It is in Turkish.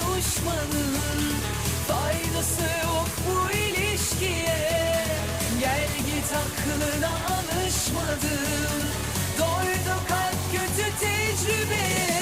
konuşmanın faydası yok bu ilişkiye. Gel git aklına alışmadın. Doydu kalp kötü tecrübeye.